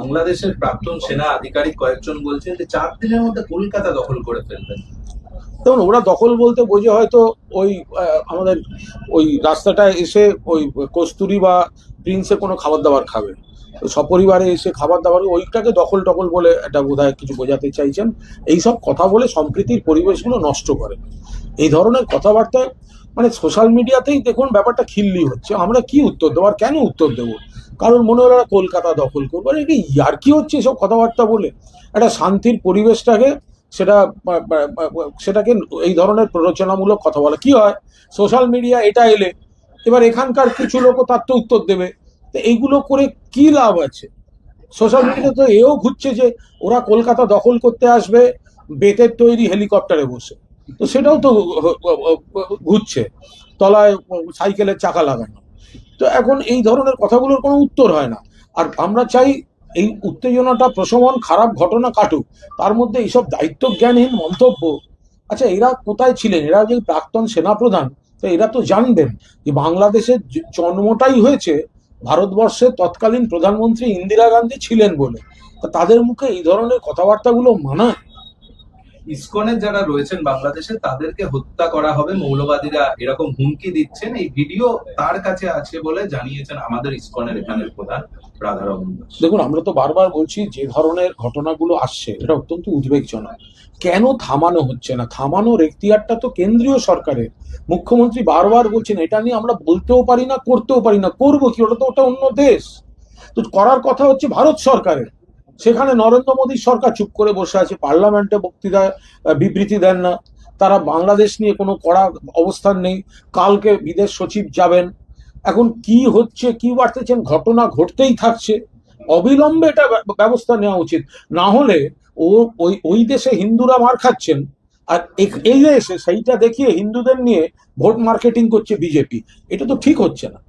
বাংলাদেশের প্রাক্তন সেনা আধিকারিক কয়েকজন বলছেন যে চার দিনের মধ্যে কলকাতা দখল করে ফেলবেন। দেখুন, ওরা দখল বলতে বোঝে হয়তো ওই আমাদের ওই রাস্তাটায় এসে ওই কস্তুরি বা প্রিন্সে কোনো খাবার দাবার খাবে সপরিবারে এসে খাবার দাবার ওইটাকে দখল টখল বলে এটা বোধহয় কিছু বোঝাতে চাইছেন। এইসব কথা বলে সম্প্রীতির পরিবেশগুলো নষ্ট করে। এই ধরনের কথাবার্তা মানে সোশ্যাল মিডিয়াতেই দেখুন ব্যাপারটা খিল্লি হচ্ছে। আমরা কি উত্তর দেবো আর কেন উত্তর দেবো? কারণ মনে হলো কলকাতা দখল করব। আরে কি ইয়ার কি হচ্ছে এসব কথাবার্তা বলে? একটা শান্তির পরিবেশটাকে সেটা সেটাকে এই ধরনের প্ররোচনামূলক কথা বলা। কি হয়? সোশ্যাল মিডিয়া এটা এলে, এবার এখানকার কিছু লোকও তার তো উত্তর দেবে। তো এইগুলো করে কি লাভ আছে? সোশ্যাল মিডিয়া তো এও ঘুরছে যে ওরা কলকাতা দখল করতে আসবে, বেতের তৈরি হেলিকপ্টারে বসে। তো সেটাও তো ঘুরছে। তলায় সাইকেলের চাকা লাগানো। তো এখন এই ধরনের কথাগুলোর কোনো উত্তর হয় না। আর আমরা চাই এই উত্তেজনাটা প্রশমন, খারাপ ঘটনা কাটুক। তার মধ্যে এইসব দায়িত্ব জ্ঞানহীন মন্তব্য। আচ্ছা এরা কোথায় ছিলেন? এরা যে প্রাক্তন সেনাপ্রধান, তো এরা তো জানবেন যে বাংলাদেশের জন্মটাই হয়েছে ভারতবর্ষের তৎকালীন প্রধানমন্ত্রী ইন্দিরা গান্ধী ছিলেন বলে। তাদের মুখে এই ধরনের কথাবার্তাগুলো মানায়? ইসকনের যারা রয়েছেন বাংলাদেশে, তাদেরকে হত্যা করা হবে। মৌলবাদীরা এরকম হুমকি দিচ্ছেন। এই ভিডিও তার কাছে আছে বলে জানিয়েছেন আমাদের ইসকনের এখানের প্রধান রাধারমন দেখুন, আমরা তো বারবার বলছি যে ধরনের ঘটনাগুলো আসছে, এটা অত্যন্ত উদ্বেগজনক। কেন থামানো হচ্ছে না? থামানোর এখতিয়ারটা তো কেন্দ্রীয় সরকারের। মুখ্যমন্ত্রী বারবার বলছেন, এটা নিয়ে আমরা বলতেও পারি না, করতেও পারি না। করব কি? ওটা তো, ওটা অন্য দেশ। তো করার কথা হচ্ছে ভারত সরকারের। সেখানে নরেন্দ্র মোদীর সরকার চুপ করে বসে আছে পার্লামেন্টে বক্তৃতায় আহ, বিবৃতি দেন না। তারা বাংলাদেশ নিয়ে কোনো কড়া অবস্থান নেই। কালকে বিদেশ সচিব যাবেন। এখন কি হচ্ছে কি বাড়তেছেন ঘটনা ঘটতেই থাকছে। অবিলম্বে এটা ব্যবস্থা নেওয়া উচিত। না হলে ও ওই ওই দেশে হিন্দুরা মার খাচ্ছেন। আর এই দেশে সেইটা দেখিয়ে হিন্দুদের নিয়ে ভোট মার্কেটিং করছে বিজেপি। এটা তো ঠিক হচ্ছে না।